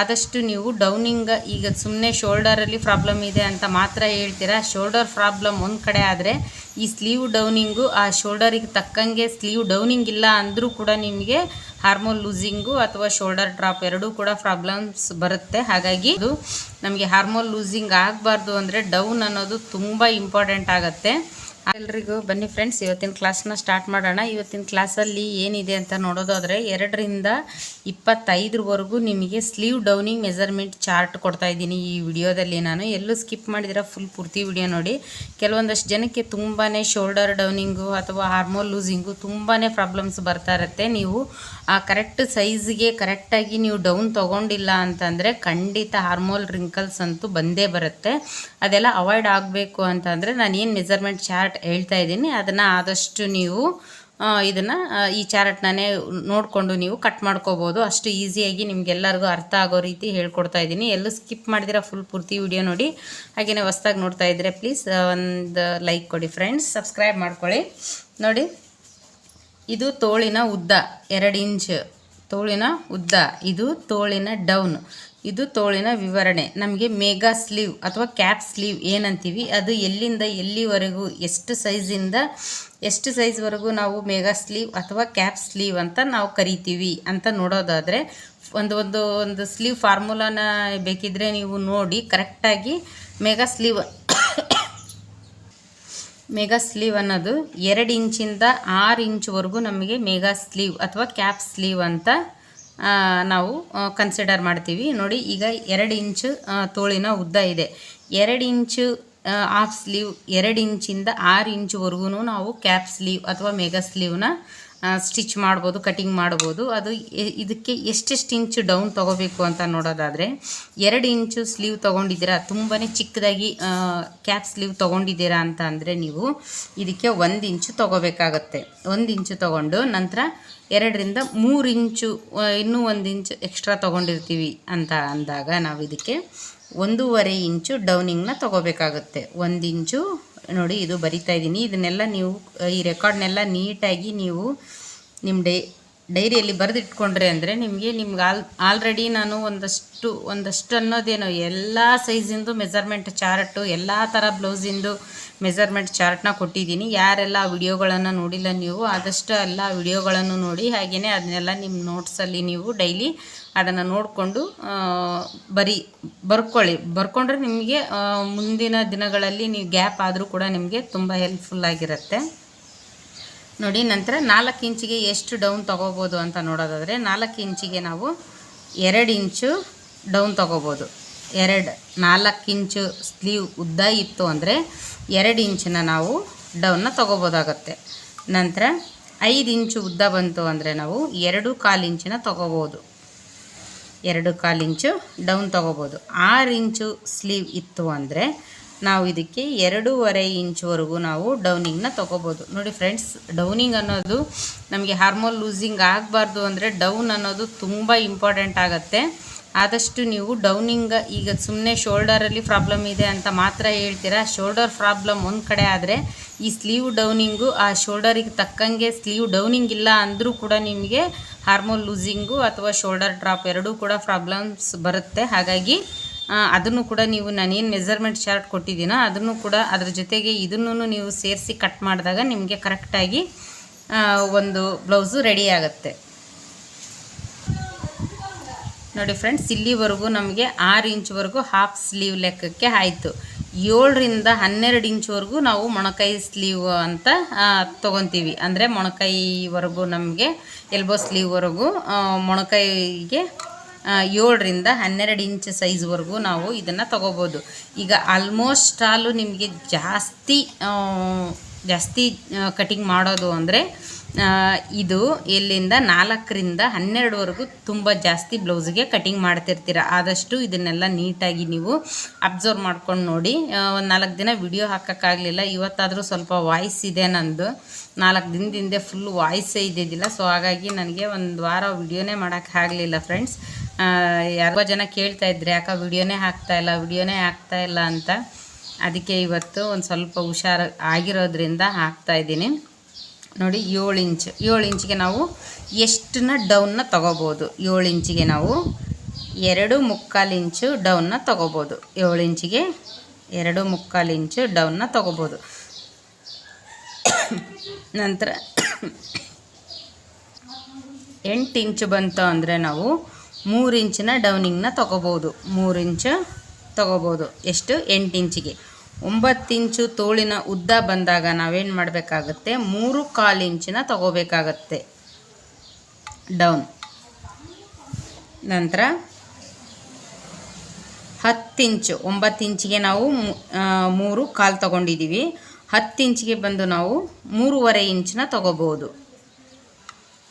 ಆದಷ್ಟು ನೀವು ಡೌನಿಂಗ್, ಈಗ ಸುಮ್ಮನೆ ಶೋಲ್ಡರಲ್ಲಿ ಪ್ರಾಬ್ಲಮ್ ಇದೆ ಅಂತ ಮಾತ್ರ ಹೇಳ್ತೀರಾ? ಶೋಲ್ಡರ್ ಪ್ರಾಬ್ಲಮ್ ಒಂದು ಕಡೆ ಆದರೆ ಈ ಸ್ಲೀವ್ ಡೌನಿಂಗು, ಆ ಶೋಲ್ಡರಿಗೆ ತಕ್ಕಂಗೆ ಸ್ಲೀವ್ ಡೌನಿಂಗ್ ಇಲ್ಲ ಅಂದರೂ ಕೂಡ ನಿಮಗೆ ಹಾರ್ಮೋನ್ ಲೂಸಿಂಗು ಅಥವಾ ಶೋಲ್ಡರ್ ಡ್ರಾಪ್ ಎರಡೂ ಕೂಡ ಪ್ರಾಬ್ಲಮ್ಸ್ ಬರುತ್ತೆ. ಹಾಗಾಗಿ ಇದು ನಮಗೆ ಹಾರ್ಮೋನ್ ಲೂಸಿಂಗ್ ಆಗಬಾರ್ದು ಅಂದರೆ ಡೌನ್ ಅನ್ನೋದು ತುಂಬ ಇಂಪಾರ್ಟೆಂಟ್ ಆಗುತ್ತೆ. ಎಲ್ರಿಗೂ ಬನ್ನಿ ಫ್ರೆಂಡ್ಸ್ ಇವತ್ತಿನ ಕ್ಲಾಸ್ನ ಸ್ಟಾರ್ಟ್ ಮಾಡೋಣ. ಇವತ್ತಿನ ಕ್ಲಾಸಲ್ಲಿ ಏನಿದೆ ಅಂತ ನೋಡೋದಾದರೆ ಎರಡರಿಂದ ಇಪ್ಪತ್ತೈದರವರೆಗೂ ನಿಮಗೆ ಸ್ಲೀವ್ ಡೌನಿಂಗ್ ಮೆಜರ್ಮೆಂಟ್ ಚಾರ್ಟ್ ಕೊಡ್ತಾ ಇದ್ದೀನಿ ಈ ವಿಡಿಯೋದಲ್ಲಿ ನಾನು. ಎಲ್ಲೂ ಸ್ಕಿಪ್ ಮಾಡಿದಿರ ಫುಲ್ ಪೂರ್ತಿ ವಿಡಿಯೋ ನೋಡಿ. ಕೆಲವೊಂದಷ್ಟು ಜನಕ್ಕೆ ತುಂಬಾ ಶೋಲ್ಡರ್ ಡೌನಿಂಗು ಅಥವಾ ಹಾರ್ಮೋನ್ ಲೂಸಿಂಗು ತುಂಬಾ ಪ್ರಾಬ್ಲಮ್ಸ್ ಬರ್ತಾ ಇರುತ್ತೆ. ನೀವು ಆ ಕರೆಕ್ಟ್ ಸೈಜ್ಗೆ ಕರೆಕ್ಟಾಗಿ ನೀವು ಡೌನ್ ತೊಗೊಂಡಿಲ್ಲ ಅಂತಂದರೆ ಖಂಡಿತ ಹಾರ್ಮೋಲ್ ರಿಂಕಲ್ಸ್ ಅಂತೂ ಬಂದೇ ಬರುತ್ತೆ. ಅದೆಲ್ಲ ಅವಾಯ್ಡ್ ಆಗಬೇಕು ಅಂತಂದರೆ ನಾನು ಏನು ಮೆಜರ್ಮೆಂಟ್ ಚಾರ್ಟ್ ಹೇಳ್ತಾ ಇದ್ದೀನಿ. ಅದನ್ನು ಆದಷ್ಟು ನೀವು ಇದನ್ನು ಈ ಚಾರಟ್ನೇ ನೋಡಿಕೊಂಡು ನೀವು ಕಟ್ ಮಾಡ್ಕೋಬೋದು. ಅಷ್ಟು ಈಸಿಯಾಗಿ ನಿಮಗೆಲ್ಲರಿಗೂ ಅರ್ಥ ಆಗೋ ರೀತಿ ಹೇಳ್ಕೊಡ್ತಾ ಇದ್ದೀನಿ. ಎಲ್ಲೂ ಸ್ಕಿಪ್ ಮಾಡಿದಿರ ಫುಲ್ ಪೂರ್ತಿ ವಿಡಿಯೋ ನೋಡಿ. ಹಾಗೆಯೇ ಹೊಸ್ದಾಗಿ ನೋಡ್ತಾ ಇದ್ದರೆ ಪ್ಲೀಸ್ ಒಂದು ಲೈಕ್ ಕೊಡಿ ಫ್ರೆಂಡ್ಸ್ ಸಬ್ಸ್ಕ್ರೈಬ್ ಮಾಡ್ಕೊಳ್ಳಿ. ನೋಡಿ, ಇದು ತೋಳಿನ ಉದ್ದ. ಎರಡು ಇಂಚ್ ತೋಳಿನ ಉದ್ದ. ಇದು ತೋಳಿನ ಡೌನ್ ಇದು ತೋಳಿನ ವಿವರಣೆ. ನಮಗೆ ಮೇಗಾ ಸ್ಲೀವ್ ಅಥವಾ ಕ್ಯಾಪ್ ಸ್ಲೀವ್ ಏನಂತೀವಿ, ಅದು ಎಲ್ಲಿಂದ ಎಲ್ಲಿವರೆಗೂ, ಎಷ್ಟು ಸೈಜಿಂದ, ಎಷ್ಟು ಸೈಜ್ವರೆಗೂ ನಾವು ಮೇಗಾ ಸ್ಲೀವ್ ಅಥವಾ ಕ್ಯಾಪ್ ಸ್ಲೀವ್ ಅಂತ ನಾವು ಕರಿತೀವಿ ಅಂತ ನೋಡೋದಾದರೆ, ಒಂದು ಒಂದು ಒಂದು ಸ್ಲೀವ್ ಫಾರ್ಮುಲಾನ ಬೇಕಿದ್ದರೆ ನೀವು ನೋಡಿ ಕರೆಕ್ಟಾಗಿ ಮೇಗಾ ಸ್ಲೀವ್ ಮೇಗಾ ಸ್ಲೀವ್ ಅನ್ನೋದು ಎರಡು ಇಂಚಿಂದ ಆರು ಇಂಚ್ವರೆಗೂ ನಮಗೆ ಮೇಗಾ ಸ್ಲೀವ್ ಅಥವಾ ಕ್ಯಾಪ್ ಸ್ಲೀವ್ ಅಂತ ನಾವು ಕನ್ಸಿಡರ್ ಮಾಡ್ತೀವಿ. ನೋಡಿ ಈಗ ಎರಡು ಇಂಚು ತೋಳಿನ ಉದ್ದ ಇದೆ. ಎರಡು ಇಂಚು ಹಾಫ್ ಸ್ಲೀವ್ ಎರಡು ಇಂಚಿಂದ ಆರು ಇಂಚ್ವರೆಗೂ ನಾವು ಕ್ಯಾಪ್ ಸ್ಲೀವ್ ಅಥವಾ ಮೆಗಾ ಸ್ಲೀವ್ನ ಸ್ಟಿಚ್ ಮಾಡ್ಬೋದು ಕಟಿಂಗ್ ಮಾಡ್ಬೋದು. ಅದು ಇದಕ್ಕೆ ಎಷ್ಟೆಷ್ಟು ಇಂಚು ಡೌನ್ ತೊಗೋಬೇಕು ಅಂತ ನೋಡೋದಾದರೆ, ಎರಡು ಇಂಚು ಸ್ಲೀವ್ ತೊಗೊಂಡಿದ್ದೀರಾ ತುಂಬಾ ಚಿಕ್ಕದಾಗಿ ಕ್ಯಾಪ್ ಸ್ಲೀವ್ ತೊಗೊಂಡಿದ್ದೀರಾ ಅಂತ ಅಂದರೆ ನೀವು ಇದಕ್ಕೆ ಒಂದು ಇಂಚು ತೊಗೋಬೇಕಾಗತ್ತೆ. ಒಂದು ಇಂಚು ತೊಗೊಂಡು ನಂತರ ಎರಡರಿಂದ ಮೂರು ಇಂಚು ಇನ್ನೂ ಒಂದು ಇಂಚು ಎಕ್ಸ್ಟ್ರಾ ತೊಗೊಂಡಿರ್ತೀವಿ ಅಂತ ಅಂದಾಗ ನಾವು ಇದಕ್ಕೆ ಒಂದೂವರೆ ಇಂಚು ಡೌನಿಂಗ್ನ ತೊಗೋಬೇಕಾಗುತ್ತೆ. ಒಂದು ಇಂಚು, ನೋಡಿ ಇದು ಬರಿತಾ ಇದ್ದೀನಿ. ಇದನ್ನೆಲ್ಲ ನೀವು, ಈ ರೆಕಾರ್ಡ್ನೆಲ್ಲ ನೀಟಾಗಿ ನೀವು ನಿಮ್ಮ ಡೈ, ಡೈರಿಯಲ್ಲಿ ಬರೆದಿಟ್ಕೊಂಡ್ರೆ ಅಂದರೆ ನಿಮಗೆ ನಿಮ್ಗೆ ಆಲ್, ಆಲ್ರೆಡಿ ನಾನು ಒಂದಷ್ಟು ಒಂದಷ್ಟು ಅನ್ನೋದೇನೋ ಎಲ್ಲ ಸೈಜಿಂದು ಮೆಜರ್ಮೆಂಟ್ ಚಾರ್ಟು, ಎಲ್ಲ ಥರ ಬ್ಲೌಸಿಂದು ಮೆಜರ್ಮೆಂಟ್ ಚಾರ್ಟ್ನ ಕೊಟ್ಟಿದ್ದೀನಿ. ಯಾರೆಲ್ಲ ವಿಡಿಯೋಗಳನ್ನು ನೋಡಿಲ್ಲ ನೀವು, ಆದಷ್ಟು ಎಲ್ಲ ವಿಡಿಯೋಗಳನ್ನು ನೋಡಿ ಹಾಗೆಯೇ ಅದನ್ನೆಲ್ಲ ನಿಮ್ಮ ನೋಟ್ಸಲ್ಲಿ ನೀವು ಡೈಲಿ ಅದನ್ನು ನೋಡಿಕೊಂಡು ಬರಿ, ಬರ್ಕೊಳ್ಳಿ. ಬರ್ಕೊಂಡ್ರೆ ನಿಮಗೆ ಮುಂದಿನ ದಿನಗಳಲ್ಲಿ ನೀವು ಗ್ಯಾಪ್ ಆದರೂ ಕೂಡ ನಿಮಗೆ ತುಂಬ ಹೆಲ್ಪ್ಫುಲ್ಲಾಗಿರುತ್ತೆ ನೋಡಿ, ನಂತರ ನಾಲ್ಕು ಇಂಚಿಗೆ ಎಷ್ಟು ಡೌನ್ ತೊಗೋಬೋದು ಅಂತ ನೋಡೋದಾದರೆ, ನಾಲ್ಕು ಇಂಚಿಗೆ ನಾವು ಎರಡು ಇಂಚು ಡೌನ್ ತೊಗೋಬೋದು. ಎರಡು, ನಾಲ್ಕು ಇಂಚು ಸ್ಲೀವ್ ಉದ್ದ ಇತ್ತು ಅಂದರೆ ಎರಡು ಇಂಚನ್ನ ನಾವು ಡೌನ್ನ ತೊಗೋಬೋದಾಗತ್ತೆ. ನಂತರ ಐದು ಇಂಚು ಉದ್ದ ಬಂತು ಅಂದರೆ ನಾವು ಎರಡು ಕಾಲು ಇಂಚಿನ ತೊಗೋಬೋದು. ಎರಡು ಕಾಲು ಇಂಚು ಡೌನ್ ತೊಗೋಬೋದು. ಆರು ಇಂಚು ಸ್ಲೀವ್ ಇತ್ತು ಅಂದರೆ ನಾವು ಇದಕ್ಕೆ ಎರಡೂವರೆ ಇಂಚುವರೆಗೂ ನಾವು ಡೌನಿಂಗ್ನ ತೊಗೋಬೋದು. ನೋಡಿ ಫ್ರೆಂಡ್ಸ್, ಡೌನಿಂಗ್ ಅನ್ನೋದು ನಮಗೆ ಹಾರ್ಮೋನ್ ಲೂಸಿಂಗ್ ಆಗಬಾರ್ದು ಅಂದರೆ ಡೌನ್ ಅನ್ನೋದು ತುಂಬ ಇಂಪಾರ್ಟೆಂಟ್ ಆಗುತ್ತೆ. ಆದಷ್ಟು ನೀವು ಡೌನಿಂಗ್, ಈಗ ಸುಮ್ಮನೆ ಶೋಲ್ಡರಲ್ಲಿ ಪ್ರಾಬ್ಲಮ್ ಇದೆ ಅಂತ ಮಾತ್ರ ಹೇಳ್ತೀರಾ? ಶೋಲ್ಡರ್ ಪ್ರಾಬ್ಲಮ್ ಒಂದು ಕಡೆ ಆದರೆ ಈ ಸ್ಲೀವ್ ಡೌನಿಂಗು, ಆ ಶೋಲ್ಡರಿಗೆ ತಕ್ಕಂಗೆ ಸ್ಲೀವ್ ಡೌನಿಂಗ್ ಇಲ್ಲ ಅಂದರೂ ಕೂಡ ನಿಮಗೆ ಹಾರ್ಮೋನ್ ಲೂಸಿಂಗು ಅಥವಾ ಶೋಲ್ಡರ್ ಡ್ರಾಪ್ ಎರಡೂ ಕೂಡ ಪ್ರಾಬ್ಲಮ್ಸ್ ಬರುತ್ತೆ. ಹಾಗಾಗಿ ಅದನ್ನು ಕೂಡ ನೀವು ನಾನೇನು ಮೆಸರ್ಮೆಂಟ್ ಚಾರ್ಟ್ ಕೊಟ್ಟಿದ್ದೀನೋ ಅದನ್ನು ಕೂಡ ಅದ್ರ ಜೊತೆಗೆ ಇದನ್ನು ನೀವು ಸೇರಿಸಿ ಕಟ್ ಮಾಡಿದಾಗ ನಿಮಗೆ ಕರೆಕ್ಟಾಗಿ ಒಂದು ಬ್ಲೌಸು ರೆಡಿ ಆಗುತ್ತೆ. ನೋಡಿ ಫ್ರೆಂಡ್ಸ್ ಇಲ್ಲಿವರೆಗೂ ನಮಗೆ ಆರು ಇಂಚ್ವರೆಗೂ ಹಾಫ್ ಸ್ಲೀವ್ ಲೆಕ್ಕಕ್ಕೆ ಆಯಿತು. ಏಳರಿಂದ ಹನ್ನೆರಡು ಇಂಚ್ವರೆಗೂ ನಾವು ಮೊಣಕೈ ಸ್ಲೀವ್ ಅಂತ ತೊಗೊತೀವಿ. ಅಂದರೆ ಮೊಣಕೈವರೆಗೂ ನಮಗೆ ಎಲ್ಬೋ ಸ್ಲೀವ್ವರೆಗೂ ಮೊಣಕೈಗೆ ಏಳರಿಂದ ಹನ್ನೆರಡು ಇಂಚ್ ಸೈಜ್ವರೆಗೂ ನಾವು ಇದನ್ನು ತೊಗೋಬೋದು. ಈಗ ಆಲ್ಮೋಸ್ಟ್ ಆಲು ನಿಮಗೆ ಜಾಸ್ತಿ ಜಾಸ್ತಿ ಕಟಿಂಗ್ ಮಾಡೋದು ಅಂದರೆ ಇದು ಎಲ್ಲಿಂದ ನಾಲ್ಕರಿಂದ ಹನ್ನೆರಡುವರೆಗೂ ತುಂಬ ಜಾಸ್ತಿ ಬ್ಲೌಸ್ಗೆ ಕಟಿಂಗ್ ಮಾಡ್ತಿರ್ತೀರ. ಆದಷ್ಟು ಇದನ್ನೆಲ್ಲ ನೀಟಾಗಿ ನೀವು ಅಬ್ಸರ್ವ್ ಮಾಡ್ಕೊಂಡು ನೋಡಿ. ಒಂದು ನಾಲ್ಕು ದಿನ ವಿಡಿಯೋ ಹಾಕೋಕ್ಕಾಗಲಿಲ್ಲ. ಇವತ್ತಾದರೂ ಸ್ವಲ್ಪ ವಾಯ್ಸ್ ಇದೆ ನಂದು. ನಾಲ್ಕು ದಿನದಿಂದ ಫುಲ್ ವಾಯ್ಸೇ ಇದ್ದಿದ್ದಿಲ್ಲ. ಸೊ ಹಾಗಾಗಿ ನನಗೆ ಒಂದು ವಾರ ವಿಡಿಯೋನೇ ಮಾಡೋಕ್ಕಾಗಲಿಲ್ಲ ಫ್ರೆಂಡ್ಸ್ ಯಾರೋ ಜನ ಕೇಳ್ತಾ ಇದ್ರೆ, ಯಾಕೆ ವಿಡಿಯೋನೇ ಇಲ್ಲ ವಿಡಿಯೋನೇ ಇಲ್ಲ ಅಂತ. ಅದಕ್ಕೆ ಇವತ್ತು ಒಂದು ಸ್ವಲ್ಪ ಹುಷಾರು ಆಗಿರೋದ್ರಿಂದ ಹಾಕ್ತಾ ಇದ್ದೀನಿ. ನೋಡಿ ಏಳು ಇಂಚ್. ಏಳು ಇಂಚಿಗೆ ನಾವು ಎಷ್ಟನ್ನ ಡೌನ್ನ ತಗೋಬೋದು. ಏಳು ಇಂಚಿಗೆ ನಾವು ಎರಡು ಮುಕ್ಕಾಲು ಇಂಚು ಡೌನ್ನ ತೊಗೋಬೋದು. ಏಳು ಇಂಚಿಗೆ ಎರಡು ಮುಕ್ಕಾಲು ಇಂಚು ಡೌನ್ನ ತೊಗೋಬೋದು. ನಂತರ ಎಂಟು ಇಂಚು ಬಂತು ಅಂದರೆ ನಾವು ಮೂರು ಇಂಚಿನ ಡೌನಿಂಗ್ನ ತೊಗೋಬೋದು. ಮೂರು ಇಂಚು ತೊಗೋಬೋದು. ಎಷ್ಟು? ಎಂಟು ಇಂಚಿಗೆ. ಒಂಬತ್ತು ಇಂಚು ತೋಳಿನ ಉದ್ದ ಬಂದಾಗ ನಾವೇನು ಮಾಡಬೇಕಾಗತ್ತೆ? ಮೂರು ಕಾಲು ಇಂಚಿನ ತಗೋಬೇಕಾಗತ್ತೆ. ಡೌನ್. ನಂತರ ಹತ್ತು ಇಂಚು ಒಂಬತ್ತು ಇಂಚಿಗೆ ನಾವು ಮೂರು ಕಾಲು ತಗೊಂಡಿದ್ದೀವಿ ಹತ್ತು ಇಂಚಿಗೆ ಬಂದು ನಾವು ಮೂರುವರೆ ಇಂಚನ್ನ ತಗೋಬೋದು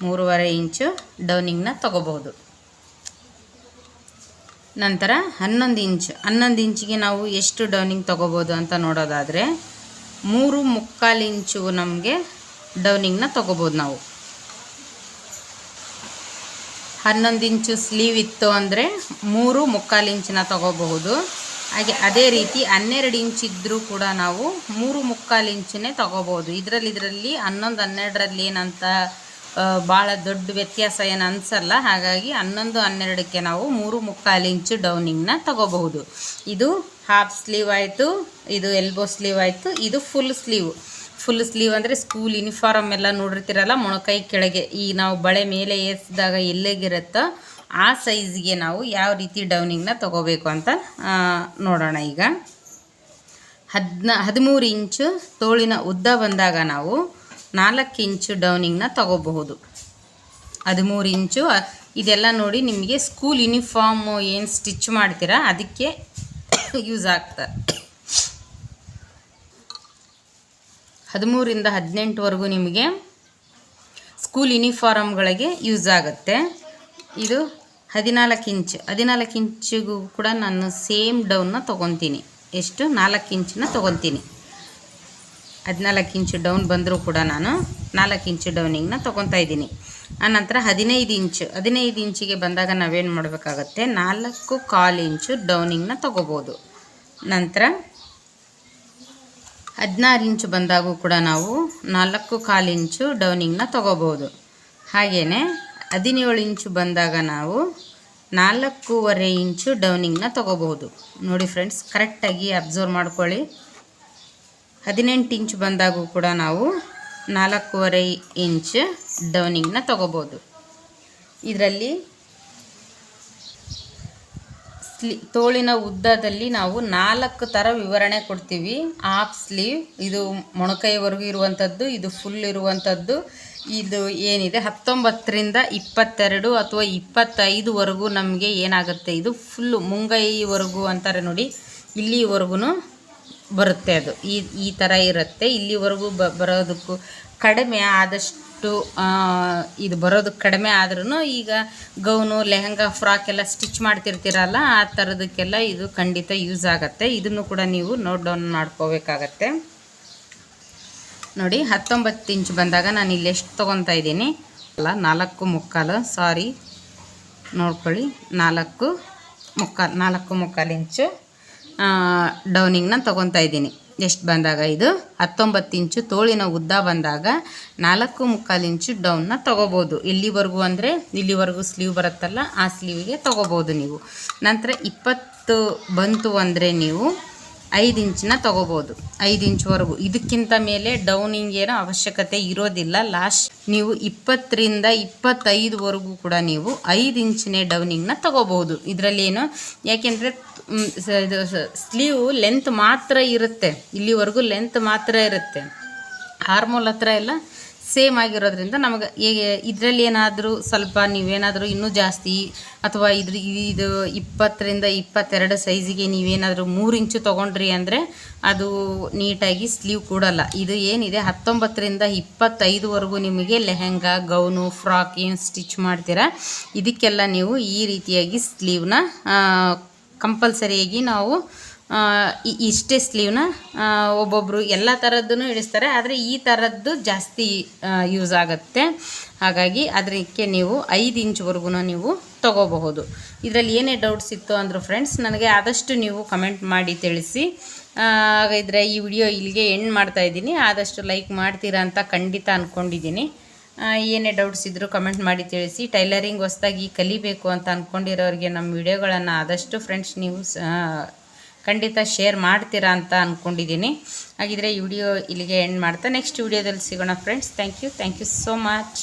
ಮೂರುವರೆ ಇಂಚು ಡೌನಿಂಗ್ನ ತೊಗೋಬೋದು ನಂತರ ಹನ್ನೊಂದು ಇಂಚ್, ಹನ್ನೊಂದು ಇಂಚಿಗೆ ನಾವು ಎಷ್ಟು ಡೌನಿಂಗ್ ತೊಗೋಬೋದು ಅಂತ ನೋಡೋದಾದರೆ ಮೂರು ಮುಕ್ಕಾಲು ಇಂಚು ನಮಗೆ ಡೌನಿಂಗ್ನ ತೊಗೋಬೋದು ನಾವು. ಹನ್ನೊಂದು ಇಂಚು ಸ್ಲೀವ್ ಇತ್ತು ಅಂದರೆ ಮೂರು ಮುಕ್ಕಾಲು ಇಂಚಿನ ತಗೋಬಹುದು. ಹಾಗೆ ಅದೇ ರೀತಿ ಹನ್ನೆರಡು ಇಂಚ್ ಇದ್ದರೂ ಕೂಡ ನಾವು ಮೂರು ಮುಕ್ಕಾಲು ಇಂಚನ್ನೇ ತೊಗೋಬೋದು ಇದರಲ್ಲಿ ಇದರಲ್ಲಿ ಹನ್ನೊಂದು, ಹನ್ನೆರಡರಲ್ಲಿ ಏನಂತ ಭಾಳ ದೊಡ್ಡ ವ್ಯತ್ಯಾಸ ಏನು ಅನಿಸಲ್ಲ. ಹಾಗಾಗಿ ಹನ್ನೊಂದು, ಹನ್ನೆರಡಕ್ಕೆ ನಾವು ಮೂರು ಮುಕ್ಕಾಲು ಇಂಚು ಡೌನಿಂಗ್ನ ತಗೋಬಹುದು. ಇದು ಹಾಫ್ ಸ್ಲೀವ್ ಆಯಿತು, ಇದು ಎಲ್ಬೋ ಸ್ಲೀವ್ ಆಯಿತು, ಇದು ಫುಲ್ ಸ್ಲೀವ್. ಫುಲ್ ಸ್ಲೀವ್ ಅಂದರೆ ಸ್ಕೂಲ್ ಯೂನಿಫಾರ್ಮ್ ಎಲ್ಲ ನೋಡಿರ್ತೀರಲ್ಲ, ಮೊಣಕೈ ಕೆಳಗೆ. ಈ ನಾವು ಬಳೆ ಮೇಲೆ ಏರಿಸಿದಾಗ ಎಲ್ಲಿಗಿರುತ್ತೋ ಆ ಸೈಜ್ಗೆ ನಾವು ಯಾವ ರೀತಿ ಡೌನಿಂಗ್ನ ತಗೋಬೇಕು ಅಂತ ನೋಡೋಣ ಈಗ. ಹದಿನ, ಹದಿಮೂರು ಇಂಚು ತೋಳಿನ ಉದ್ದ ಬಂದಾಗ ನಾವು ನಾಲ್ಕು ಇಂಚು ಡೌನಿಂಗ್ನ ತಗೋಬಹುದು. ಹದಿಮೂರು ಇಂಚು ಇದೆಲ್ಲ ನೋಡಿ ನಿಮಗೆ ಸ್ಕೂಲ್ ಯೂನಿಫಾರ್ಮ್ ಏನು ಸ್ಟಿಚ್ ಮಾಡ್ತೀರಾ ಅದಕ್ಕೆ ಯೂಸ್ ಆಗ್ತದೆ ಹದಿಮೂರಿಂದ ಹದಿನೆಂಟುವರೆಗೂ ನಿಮಗೆ ಸ್ಕೂಲ್ ಯೂನಿಫಾರಮ್ಗಳಿಗೆ ಯೂಸ್ ಆಗುತ್ತೆ. ಇದು ಹದಿನಾಲ್ಕು ಇಂಚ್, ಹದಿನಾಲ್ಕು ಇಂಚಿಗೂ ಕೂಡ ನಾನು ಸೇಮ್ ಡೌನ್ನ ತೊಗೊತೀನಿ. ಎಷ್ಟು? ನಾಲ್ಕು ಇಂಚನ್ನ ತೊಗೊತೀನಿ. ಹದಿನಾಲ್ಕು ಇಂಚು ಡೌನ್ ಬಂದರೂ ಕೂಡ ನಾನು ನಾಲ್ಕು ಇಂಚು ಡೌನಿಂಗ್ನ ತೊಗೊತಾ ಇದ್ದೀನಿ. ಆನಂತರ ಹದಿನೈದು ಇಂಚು, ಹದಿನೈದು ಇಂಚಿಗೆ ಬಂದಾಗ ನಾವೇನು ಮಾಡಬೇಕಾಗತ್ತೆ? ನಾಲ್ಕು ಕಾಲು ಇಂಚು ಡೌನಿಂಗ್ನ ತೊಗೋಬೋದು. ನಂತರ ಹದಿನಾರು ಇಂಚು ಬಂದಾಗೂ ಕೂಡ ನಾವು ನಾಲ್ಕು ಕಾಲು ಇಂಚು ಡೌನಿಂಗ್ನ ತೊಗೋಬೋದು. ಹಾಗೆಯೇ ಹದಿನೇಳು ಇಂಚು ಬಂದಾಗ ನಾವು ನಾಲ್ಕೂವರೆ ಇಂಚು ಡೌನಿಂಗ್ನ ತೊಗೋಬೋದು. ನೋಡಿ ಫ್ರೆಂಡ್ಸ್, ಕರೆಕ್ಟಾಗಿ ಅಬ್ಸರ್ವ್ ಮಾಡ್ಕೊಳ್ಳಿ. ಹದಿನೆಂಟು ಇಂಚ್ ಬಂದಾಗೂ ಕೂಡ ನಾವು ನಾಲ್ಕೂವರೆ ಇಂಚ್ ಡೌನಿಂಗ್ನ ತಗೋಬೋದು. ಇದರಲ್ಲಿ ಸ್ಲಿ, ತೋಳಿನ ಉದ್ದದಲ್ಲಿ ನಾವು ನಾಲ್ಕು ಥರ ವಿವರಣೆ ಕೊಡ್ತೀವಿ. ಆಫ್ ಸ್ಲೀವ್, ಇದು ಮೊಣಕೈವರೆಗೂ ಇರುವಂಥದ್ದು, ಇದು ಫುಲ್ ಇರುವಂಥದ್ದು, ಇದು ಏನಿದೆ, ಹತ್ತೊಂಬತ್ತರಿಂದ ಇಪ್ಪತ್ತೆರಡು ಅಥವಾ ಇಪ್ಪತ್ತೈದುವರೆಗೂ ನಮಗೆ ಏನಾಗುತ್ತೆ, ಇದು ಫುಲ್ಲು ಮುಂಗೈವರೆಗೂ ಅಂತಾರೆ ನೋಡಿ ಇಲ್ಲಿವರೆಗೂ ಬರುತ್ತೆ ಅದು. ಈ ಈ ಥರ ಇರುತ್ತೆ. ಇಲ್ಲಿವರೆಗೂ ಬ, ಬರೋದಕ್ಕೂ ಕಡಿಮೆ ಆದಷ್ಟು ಇದು ಬರೋದಕ್ಕೆ ಕಡಿಮೆ ಆದ್ರೂ ಈಗ ಗೌನು, ಲೆಹಂಗಾ, ಫ್ರಾಕ್ ಎಲ್ಲ ಸ್ಟಿಚ್ ಮಾಡ್ತಿರ್ತೀರಲ್ಲ, ಆ ಥರದಕ್ಕೆಲ್ಲ ಇದು ಖಂಡಿತ ಯೂಸ್ ಆಗುತ್ತೆ. ಇದನ್ನು ಕೂಡ ನೀವು ನೋಟ್ ಡೌನ್ ಮಾಡ್ಕೋಬೇಕಾಗತ್ತೆ. ನೋಡಿ, ಹತ್ತೊಂಬತ್ತು ಇಂಚ್ ಬಂದಾಗ ನಾನು ಇಲ್ಲಿ ಎಷ್ಟು ತೊಗೊತಾ ಇದ್ದೀನಿ? ಅಲ್ಲ, ನಾಲ್ಕು ಮುಕ್ಕಾಲು. ಸಾರಿ. ನೋಡ್ಕೊಳ್ಳಿ, ನಾಲ್ಕು ಮುಕ್ಕಾಲು ನಾಲ್ಕು ಮುಕ್ಕಾಲು ಇಂಚು. ಡೌನಿಂಗ್ನ ತೊಗೊತಾ ಇದ್ದೀನಿ. ಎಷ್ಟು ಬಂದಾಗ ಇದು? ಹತ್ತೊಂಬತ್ತು ಇಂಚು ತೋಳಿನ ಉದ್ದ ಬಂದಾಗ ನಾಲ್ಕು ಮುಕ್ಕಾಲು ಇಂಚು ಡೌನ್ನ ತೊಗೋಬೋದು. ಎಲ್ಲಿವರೆಗೂ ಅಂದರೆ ಇಲ್ಲಿವರೆಗೂ ಸ್ಲೀವ್ ಬರುತ್ತಲ್ಲ, ಆ ಸ್ಲೀವಿಗೆ ತೊಗೋಬೋದು ನೀವು. ನಂತರ ಇಪ್ಪತ್ತು ಬಂತು ಅಂದರೆ ನೀವು ಐದು ಇಂಚನ್ನ ತೊಗೋಬೋದು. ಐದು ಇಂಚ್ವರೆಗೂ. ಇದಕ್ಕಿಂತ ಮೇಲೆ ಡೌನಿಂಗ್ ಏನೋ ಅವಶ್ಯಕತೆ ಇರೋದಿಲ್ಲ. ಲಾಸ್ಟ್ ನೀವು ಇಪ್ಪತ್ತರಿಂದ ಇಪ್ಪತ್ತೈದುವರೆಗೂ ಕೂಡ ನೀವು ಐದು ಇಂಚಿನೇ ಡೌನಿಂಗ್ನ ತೊಗೋಬೋದು. ಇದರಲ್ಲಿ ಏನು? ಯಾಕೆಂದರೆ ಇದು ಸ್ಲೀವ್ ಲೆಂತ್ ಮಾತ್ರ ಇರುತ್ತೆ. ಇಲ್ಲಿವರೆಗೂ ಲೆಂತ್ ಮಾತ್ರ ಇರುತ್ತೆ. ಹಾರ್ಮೋಲ್ ಹತ್ರ ಎಲ್ಲ ಸೇಮ್ ಆಗಿರೋದ್ರಿಂದ ನಮಗೆ ಹೇಗೆ ಇದರಲ್ಲಿ ಏನಾದರೂ ಸ್ವಲ್ಪ ನೀವೇನಾದರೂ ಇನ್ನೂ ಜಾಸ್ತಿ ಅಥವಾ ಇದ್ರ ಇದು ಇಪ್ಪತ್ತರಿಂದ ಇಪ್ಪತ್ತೆರಡು ಸೈಜಿಗೆ ನೀವೇನಾದರೂ ಮೂರು ಇಂಚು ತೊಗೊಂಡ್ರಿ ಅಂದರೆ ಅದು ನೀಟಾಗಿ ಸ್ಲೀವ್ ಕೂಡಲ್ಲ. ಇದು ಏನಿದೆ? ಹತ್ತೊಂಬತ್ತರಿಂದ ಇಪ್ಪತ್ತೈದುವರೆಗೂ ನಿಮಗೆ ಲೆಹೆಂಗಾ, ಗೌನು, ಫ್ರಾಕ್ ಏನು ಸ್ಟಿಚ್ ಮಾಡ್ತೀರಾ? ಇದಕ್ಕೆಲ್ಲ ನೀವು ಈ ರೀತಿಯಾಗಿ ಸ್ಲೀವ್ನ ಕಂಪಲ್ಸರಿಯಾಗಿ ನಾವು ಇಷ್ಟೇ ಸ್ಲೀವ್ನ ಒಬ್ಬೊಬ್ಬರು ಎಲ್ಲ ಥರದ್ದೂ ಇಳಿಸ್ತಾರೆ. ಆದರೆ ಈ ಥರದ್ದು ಜಾಸ್ತಿ ಯೂಸ್ ಆಗುತ್ತೆ. ಹಾಗಾಗಿ ಅದಕ್ಕೆ ನೀವು ಐದು ಇಂಚ್ವರೆಗೂ ನೀವು ತಗೋಬಹುದು. ಇದರಲ್ಲಿ ಏನೇ ಡೌಟ್ಸ್ ಇತ್ತು ಅಂದರು ಫ್ರೆಂಡ್ಸ್ ನನಗೆ ಆದಷ್ಟು ನೀವು ಕಮೆಂಟ್ ಮಾಡಿ ತಿಳಿಸಿ. ಹಾಗಿದ್ರೆ ಈ ವಿಡಿಯೋ ಇಲ್ಲಿಗೆ ಎಂಡ್ ಮಾಡ್ತಾ ಇದ್ದೀನಿ. ಆದಷ್ಟು ಲೈಕ್ ಮಾಡ್ತೀರಾ ಅಂತ ಖಂಡಿತ ಅಂದ್ಕೊಂಡಿದ್ದೀನಿ ಏನೇ ಡೌಟ್ಸ್ ಇದ್ದರೂ ಕಮೆಂಟ್ ಮಾಡಿ ತಿಳಿಸಿ. ಟೈಲರಿಂಗ್ ಹೊಸ್ದಾಗಿ ಕಲಿಬೇಕು ಅಂತ ಅಂದ್ಕೊಂಡಿರೋರಿಗೆ ನಮ್ಮ ವಿಡಿಯೋಗಳನ್ನು ಆದಷ್ಟು ಫ್ರೆಂಡ್ಸ್ ನೀವು ಖಂಡಿತ ಶೇರ್ ಮಾಡ್ತೀರಾ ಅಂತ ಅಂದ್ಕೊಂಡಿದ್ದೀನಿ ಹಾಗಿದ್ರೆ ಈ ವಿಡಿಯೋ ಇಲ್ಲಿಗೆ ಎಂಡ್ ಮಾಡ್ತಾ ನೆಕ್ಸ್ಟ್ ವಿಡಿಯೋದಲ್ಲಿ ಸಿಗೋಣ friends thank you thank you so much